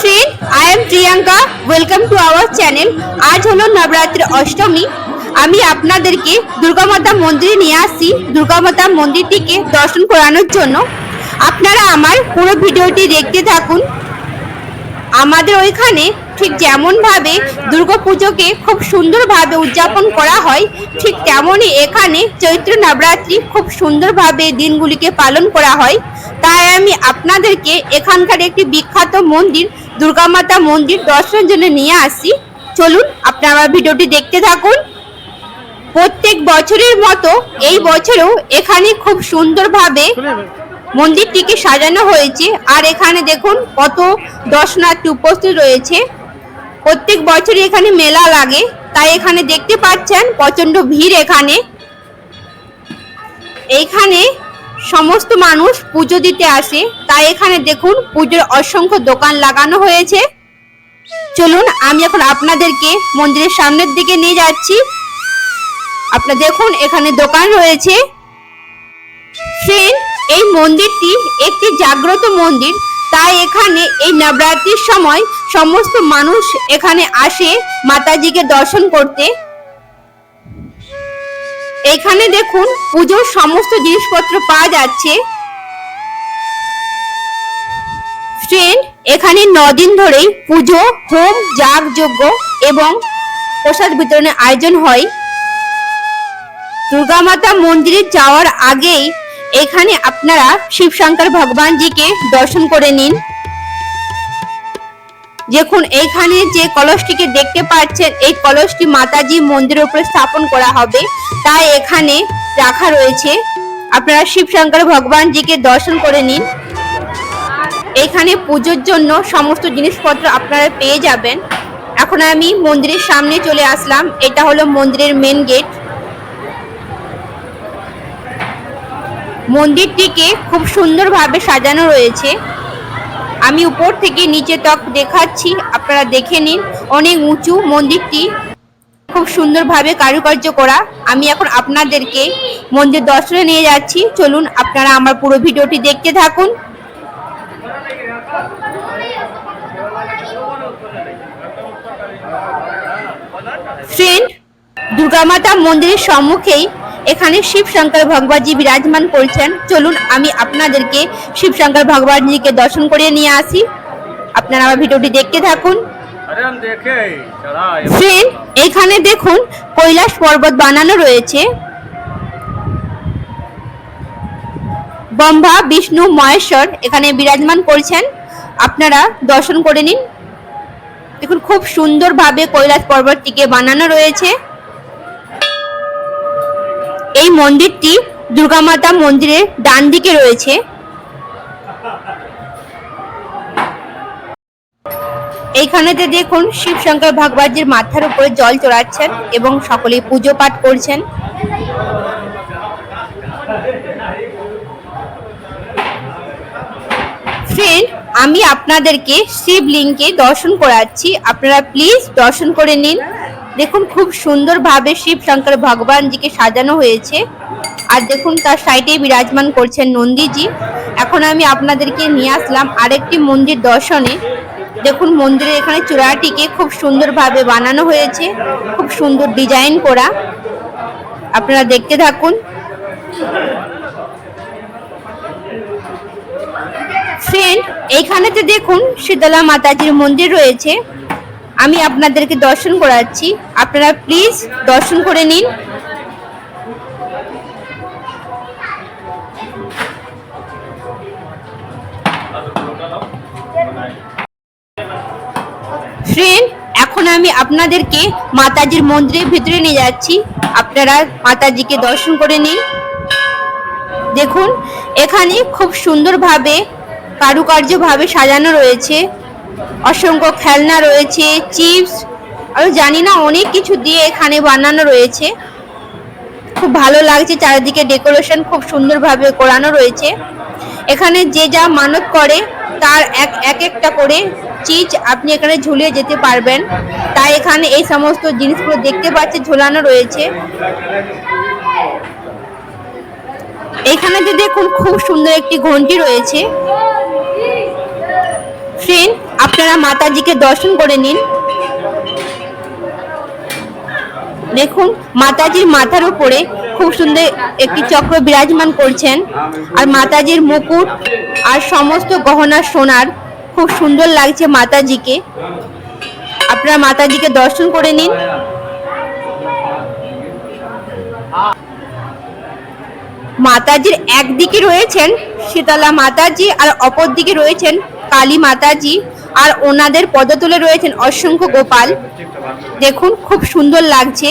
Friend I am Priyanka welcome to our channel আজ হলো নবরাত্রির অষ্টমী। আমি আপনাদেরকে দুর্গা মাতা মন্দিরে নিয়ে আসি দুর্গা মাতা মন্দিরটিকে দর্শন করানোর জন্য। আপনারা আমার পুরো ভিডিওটি দেখতে থাকুন। আমাদের ওইখানে ঠিক যেমনভাবে দুর্গাপুজোকে খুব সুন্দরভাবে উদযাপন করা হয়, ঠিক তেমনই এখানে চৈত্র নবরাত্রি খুব সুন্দরভাবে দিনগুলিকে পালন করা হয়। তাই আমি আপনাদেরকে এখানকার একটি বিখ্যাত মন্দির দুর্গা মাতা মন্দির দর্শনের জন্য নিয়ে আসি। চলুন আপনারা ভিডিওটি দেখতে থাকুন। প্রত্যেক বছরের মতো এই বছরেও এখানে খুব সুন্দরভাবে মন্দিরটিকে সাজানো হয়েছে। আর এখানে দেখুন কত দর্শনার্থী উপস্থিত রয়েছে। প্রত্যেক বছরই এখানে মেলা লাগে। তাই এখানে দেখতে পাচ্ছেন প্রচণ্ড ভিড় এখানে। এইখানে সমস্ত মানুষ পুজো দিতে আসে। তাই এখানে দেখুন পুজোর অসংখ্য দোকান লাগানো হয়েছে। চলুন, আমি এখন আপনাদেরকে মন্দিরের সামনের দিকে নিয়ে যাচ্ছি। আপনারা দেখুন, এখানে দোকান রয়েছে। ফ্রেন্ড এই মন্দিরটি একটি জাগ্রত মন্দির। তাই এখানে এই নবরাত্রির সময় সমস্ত মানুষ এখানে আসে মাতাজিকে দর্শন করতে। এখানে দেখুন পুজোর সমস্ত জিনিসপত্র পাওয়া যাচ্ছে। ফ্রেন্ড এখানে দিন ধরেই পুজো, হোম যাগ যজ্ঞ এবং প্রসাদ বিতরণের আয়োজন হয়। দুর্গা মাতা মন্দিরে যাওয়ার আগেই এখানে আপনারা শিবশঙ্কর ভগবানজিকে দর্শন করে নিন। দেখুন, এইখানে যে কলসটিকে দেখতে পাচ্ছেন, এই কলসটি মাতাজি মন্দিরের উপরে স্থাপন করা হবে। তাই এখানে রাখা রয়েছে। আপনারা শিব শঙ্কর ভগবানজিকে দর্শন করে নিন। এখানে পুজোর জন্য সমস্ত জিনিসপত্র আপনারা পেয়ে যাবেন। এখন আমি মন্দিরের সামনে চলে আসলাম। এটা হলো মন্দিরের মেন গেট মন্দিরটিকে খুব সুন্দরভাবে সাজানো রয়েছে। আমি উপর থেকে নিচে তক দেখাচ্ছি, আপনারা দেখে নিন। অনেক উঁচু মন্দিরটি। খুব সুন্দরভাবে কারুকার্য করা। আমি এখন আপনাদেরকে মন্দির দর্শনে নিয়ে যাচ্ছি। চলুন, আপনারা আমার পুরো ভিডিওটি দেখতে থাকুন। ফ্রেন্ড, দুর্গামাতা মন্দিরের সম্মুখেই এখানে শিবশঙ্কর ভগবানজি বিরাজমান করছেন। চলুন আমি আপনাদেরকে শিবশঙ্কর ভগবানজিকে দর্শন করিয়ে নিয়ে আসি। আপনারা আমার ভিডিওটি দেখতে থাকুন। এখানে দেখুন কৈলাস পর্বত বানানো রয়েছে। ব্রহ্মা বিষ্ণু মহেশ্বর এখানে বিরাজমান করছেন। আপনারা দর্শন করে নিন। দেখুন খুব সুন্দরভাবে কৈলাস পর্বতটিকে বানানো রয়েছে। এই মন্দিরটি দুর্গামাতা মন্দিরের ডান দিকে রয়েছে। এইখানেতে দেখুন শিব শঙ্কর ভগবানজির মাথার উপরে জল চড়াচ্ছেন এবং সকলে পুজো পাঠ করছেন। ফ্রেন্ড আমি আপনাদেরকে শিবলিঙ্গকে দর্শন করাচ্ছি। আপনারা প্লিজ দর্শন করে নিন। দেখুন, খুব সুন্দরভাবে শিব শঙ্কর ভগবানজিকে সাজানো হয়েছে। আর দেখুন, তার সাইডে বিরাজমান করছেন নন্দীজি। এখন আমি আপনাদেরকে নিয়ে আসলাম আরেকটি মন্দির দর্শনে। দেখুন, মন্দিরের এখানে চূড়াটিকে খুব সুন্দরভাবে বানানো হয়েছে। খুব সুন্দর ডিজাইন করা। আপনারা দেখতে থাকুন। ফ্রেন্ড, এইখানেতে দেখুন, শীতলা মাতাজির মন্দির রয়েছে। আমি আপনাদেরকে দর্শন করাচ্ছি। আপনারা প্লিজ দর্শন করে নিন। ফ্রেন্ড এখন আমি আপনাদেরকে মাতাজির মন্দিরের ভিতরে নিয়ে যাচ্ছি। আপনারা মাতাজিকে দর্শন করে নিন। দেখুন, এখানে খুব সুন্দরভাবে, কারুকার্যভাবে সাজানো রয়েছে। অসংখ্য খেলনা রয়েছে, চিপস, আর জানি না, অনেক কিছু দিয়ে এখানে বানানো রয়েছে। খুব ভালো লাগছে চারিদিকে ডেকোরেশন, খুব সুন্দরভাবে করানো রয়েছে। এখানে যে যা মানত করে, তার এক এক একটা করে চিজ আপনি এখানে ঝুলিয়ে যেতে পারবেন। তাই এখানে এই সমস্ত জিনিসগুলো দেখতে পাচ্ছি, ঝোলানো রয়েছে। এখানে দেখুন, খুব সুন্দর একটি ঘন্টি রয়েছে। ফ্রেন্ড আপনারা মাতাজিকে দর্শন করে নিন। দেখুন, মাতাজির মাথার উপরে খুব সুন্দর একটি চক্র বিরাজমান করছেন আর মাতাজির মুকুট আর সমস্ত গহনা সোনার খুব সুন্দর লাগছে মাতাজিকে। আপনারা মাতাজিকে দর্শন করে নিন। মাতাজির একদিকে রয়েছেন শীতলা মাতাজি আর অপর দিকে রয়েছেন কালী মাতাজি আর ওনাদের পদতলে রয়েছেন অসংখ্য গোপাল। দেখুন, খুব সুন্দর লাগছে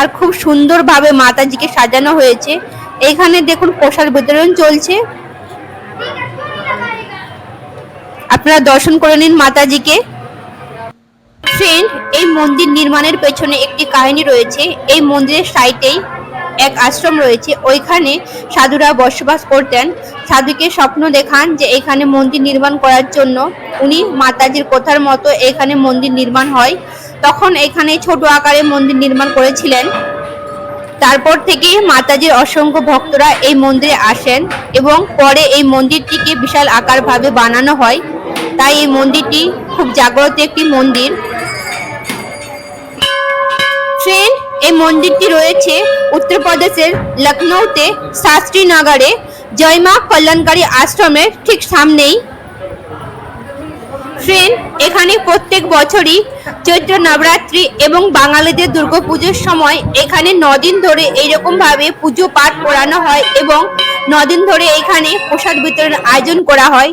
আর খুব সুন্দরভাবে মাতাজিকে সাজানো হয়েছে। এখানে দেখুন, প্রসাদ বিতরণ চলছে। আপনারা দর্শন করে নিন মাতাজিকে। ফ্রেন্ড এই মন্দির নির্মাণের পেছনে একটি কাহিনী রয়েছে। এই মন্দিরের সাইটেই এক আশ্রম রয়েছে। ওইখানে সাধুরা বসবাস করতেন। সাধুকে স্বপ্ন দেখান যে এখানে মন্দির নির্মাণ করার জন্য। উনি মাতাজির কথার মতো এখানে মন্দির নির্মাণ হয়। তখন এখানে ছোট আকারে মন্দির নির্মাণ করেছিলেন। তারপর থেকে মাতাজির অসংখ্য ভক্তরা এই মন্দিরে আসেন এবং পরে এই মন্দিরটিকে বিশাল আকারভাবে বানানো হয়। তাই এই মন্দিরটি খুব জাগ্রত একটি মন্দির। ট্রেন এই মন্দিরটি রয়েছে উত্তরপ্রদেশের লখনৌতে শাস্ত্রী নগরে, জয়মা কল্যাণকারী আশ্রমের ঠিক সামনেই। ট্রেন এখানে প্রত্যেক বছরই চৈত্র নবরাত্রি এবং বাঙালিদের দুর্গাপুজোর সময় এখানে নদিন ধরে এইরকম ভাবে পুজো পাঠ করানো হয় এবং নদিন ধরে এখানে প্রসাদ বিতরণের আয়োজন করা হয়।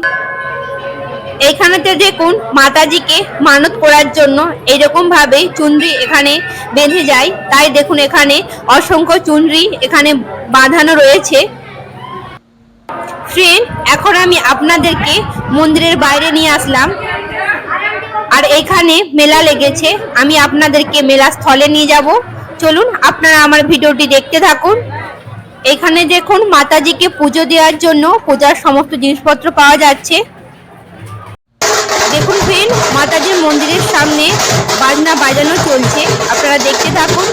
এইখানেতে দেখুন মাতাজিকে মানত করার জন্য এইরকম ভাবে চুনরি এখানে বেঁধে যায়। তাই দেখুন এখানে অসংখ্য চুনরি এখানে বাঁধানো রয়েছে। ফ্রেন্ড এখন আমি আপনাদেরকে মন্দিরের বাইরে নিয়ে আসলাম। আর এখানে মেলা লেগেছে। আমি আপনাদেরকে মেলা স্থলে নিয়ে যাব। চলুন আপনারা আমার ভিডিওটি দেখতে থাকুন। এখানে দেখুন মাতাজিকে পুজো দেওয়ার জন্য পূজার সমস্ত জিনিসপত্র পাওয়া যাচ্ছে। ফ্রেন্ড মাতাজির মন্দিরের সামনে বাজনা বাজানো চলছে। আপনারা দেখতে থাকুন।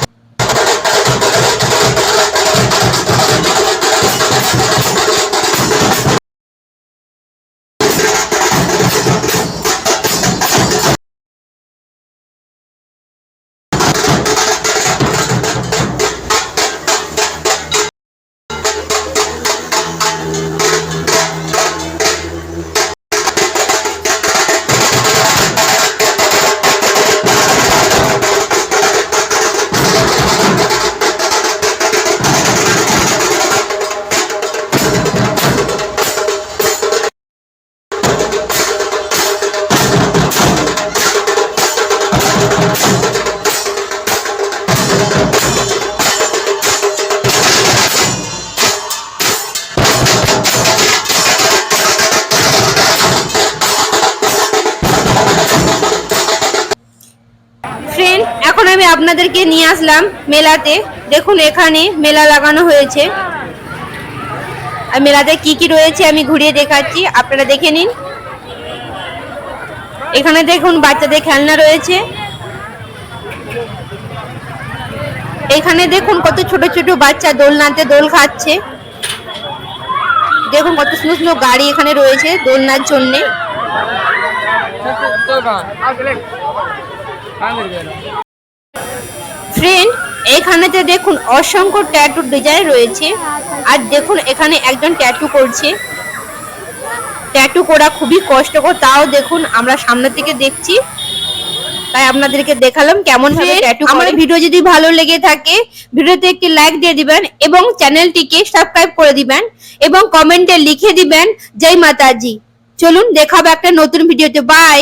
আপনাদেরকে নিয়ে আসলাম মেলাতে। দেখুন, এখানে মেলা লাগানো হয়েছে। আর মেলাতে কি কি রয়েছে আমি ঘুরিয়ে দেখাচ্ছি। আপনারা দেখে নিন। এখানে দেখুন, বাচ্চাদের খেলনা রয়েছে। এখানে দেখুন, কত ছোট ছোট বাচ্চা দোলনাতে দোল খাচ্ছে। দেখুন, কত সুন্দর সুন্দর গাড়ি এখানে রয়েছে দোলনার জন্যে। ফ্রেন্ড এখানেতে দেখুন অসংখ্য ট্যাটু ডিজাইন রয়েছে। আর দেখুন এখানে একজন ট্যাটু করছে। ট্যাটু করা খুবই কষ্টকর তাও দেখুন আমরা সামনে থেকে দেখছি। তাই আপনাদেরকে দেখালাম কেমন ভাবে ট্যাটু আমার ভিডিও যদি ভালো লেগে থাকে ভিডিওতে একটি লাইক দিয়ে দিবেন এবং চ্যানেলটিকে সাবস্ক্রাইব করে দিবেন এবং কমেন্টে লিখে দিবেন জয় মাতাজি। চলুন দেখাবো একটা নতুন ভিডিওতে বাই